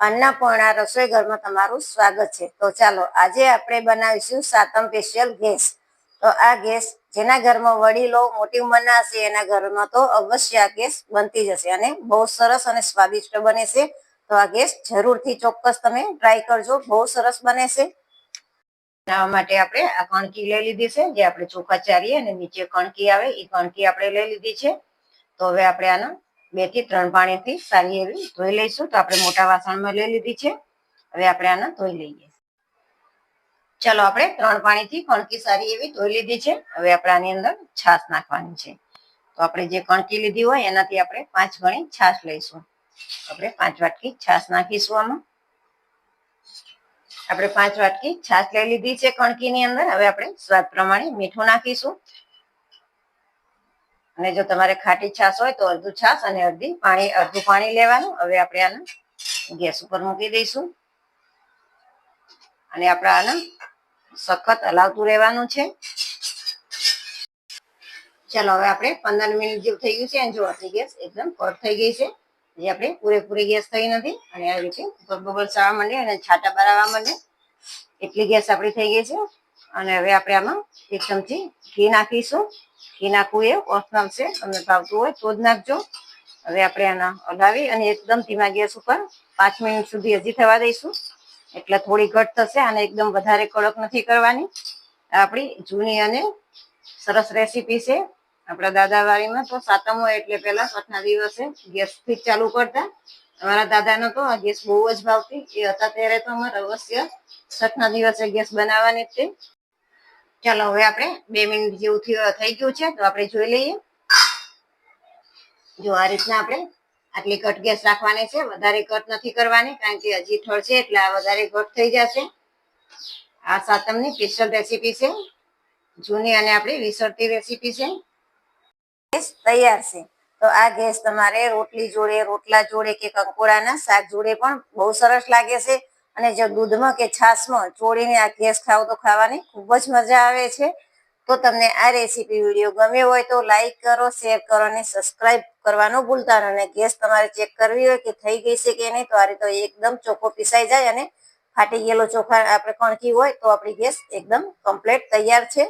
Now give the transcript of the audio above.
અન્નપૂર્ણા રસોઈ ઘરમાં તમારું સ્વાગત છે. તો ચાલો, આજે આપણે બનાવીશું સાતમ સ્પેશિયલ ગેસ. તો આ ગેસ જેના ઘરમાં વડીલો મોટી ઉંમરના હશે, એના ઘરમાં તો અવશ્ય આ ગેસ બનતી જશે અને બહુ સરસ અને સ્વાદિષ્ટ બને છે. તો આ ગેસ જરૂરથી ચોક્કસ તમે ટ્રાય કરજો, બહુ સરસ બને છે. બનાવવા માટે આપણે આ કણકી લઈ લીધી છે, જે આપણે ચોખા ચારીએ અને નીચે કણકી આવે, એ કણકી આપણે લઈ લીધી છે. તો હવે આપણે આના બેથી ત્રણ પાણીથી સારી એવી ધોઈ લઈશું. તો આપણે મોટા વાસણમાં લઈ લીધી છે. હવે આપણે આને ધોઈ લઈએ. ચલો આપણે ત્રણ પાણીથી કણકી સારી એવી ધોઈ લીધી છે. હવે આપણે આની અંદર છાશ નાખવાની છે. તો આપણે જે કણકી લીધી હોય એનાથી આપણે પાંચ ગણી છાશ લઈશું. આપણે પાંચ વાટકી છાશ નાખીશું આમાં. આપણે પાંચ વાટકી છાશ લઈ લીધી છે કણકીની અંદર. હવે આપણે સ્વાદ પ્રમાણે મીઠું નાખીશું. અને જો તમારે ખાટી છાશ હોય તો અડધું છાશ અને અડધી પાણી, અડધું પાણી લેવાનું. હવે આપણે આને ગેસ ઉપર મૂકી દઈશું. અને આપણે આને સખત હલાવતું રહેવાનું છે. ચાલો, હવે આપણે પંદર મિનિટ જેવું થઈ ગયું છે અને જો આપણી ગેસ એકદમ કોટ થઈ ગઈ છે જે આપણે પૂરેપૂરી ગેસ થઈ નથી. અને આ રીતે ઉપર બબલ આવવા માંડે અને છાટા બરાવવા માંડે. એટલી ગેસ આપણી થઈ ગઈ છે. અને હવે આપણે આમાં એક ચમચી ઘી નાખીશું. ઘી નાખવું એ ઓપ્શનલ છે, તમને ભાવતું હોય તો જ નાખજો. હવે આપણે આના હલાવી અને એકદમ ધીમા ગેસ ઉપર પાંચ મિનિટ સુધી હજી થવા દઈશું. એટલે થોડી ઘટ થશે અને એકદમ વધારે કડક નથી કરવાની. આપણી જૂની અને સરસ રેસીપી છે. આપણા દાદાવાળીમાં તો સાતમ હોય એટલે પહેલા છઠના દિવસે ગેસથી ચાલુ કરતા. અમારા દાદાનો તો આ ગેસ બહુ જ ભાવતી. એ હતા ત્યારે તો અમારે અવશ્ય છઠના દિવસે ગેસ બનાવવાની જ છે. ચાલો હવે આપણે બે મિનિટ જેવું થઈ ગયું છે, તો આપણે જોઈ લઈએ. જો આ રીતના આપણે આટલી કટ ગેસ રાખવાની છે, વધારે કટ નથી કરવાની, કારણ કે હજી થળશે એટલે આ વધારે ઘટ થઈ જશે. આ સાતમની સ્પેશિયલ રેસીપી છે, જૂની અને આપણી વિસરતી રેસીપી છે. ગેસ તૈયાર છે, તો આ ગેસ તમારે રોટલી જોડે, રોટલા જોડે કે કંકોડાના શાક જોડે પણ બહુ સરસ લાગે છે. અને જો દૂધમાં કે છાશમાં ચોળીને આ ગેસ ખાવ તો ખાવાની ખૂબ જ મજા આવે છે. તો તમને આ રેસીપી વીડિયો ગમ્યો હોય તો લાઈક કરો, શેર કરો અને સબસ્ક્રાઇબ કરવાનું ભૂલતા અને ગેસ તમારે ચેક કરવી હોય કે થઈ ગઈ છે કે નહીં તો આ રીતે એકદમ ચોખ્ખો પીસાઈ જાય અને ફાટી ગયેલો ચોખા આપણે કણકી હોય તો આપણી ગેસ એકદમ કમ્પ્લીટ તૈયાર છે.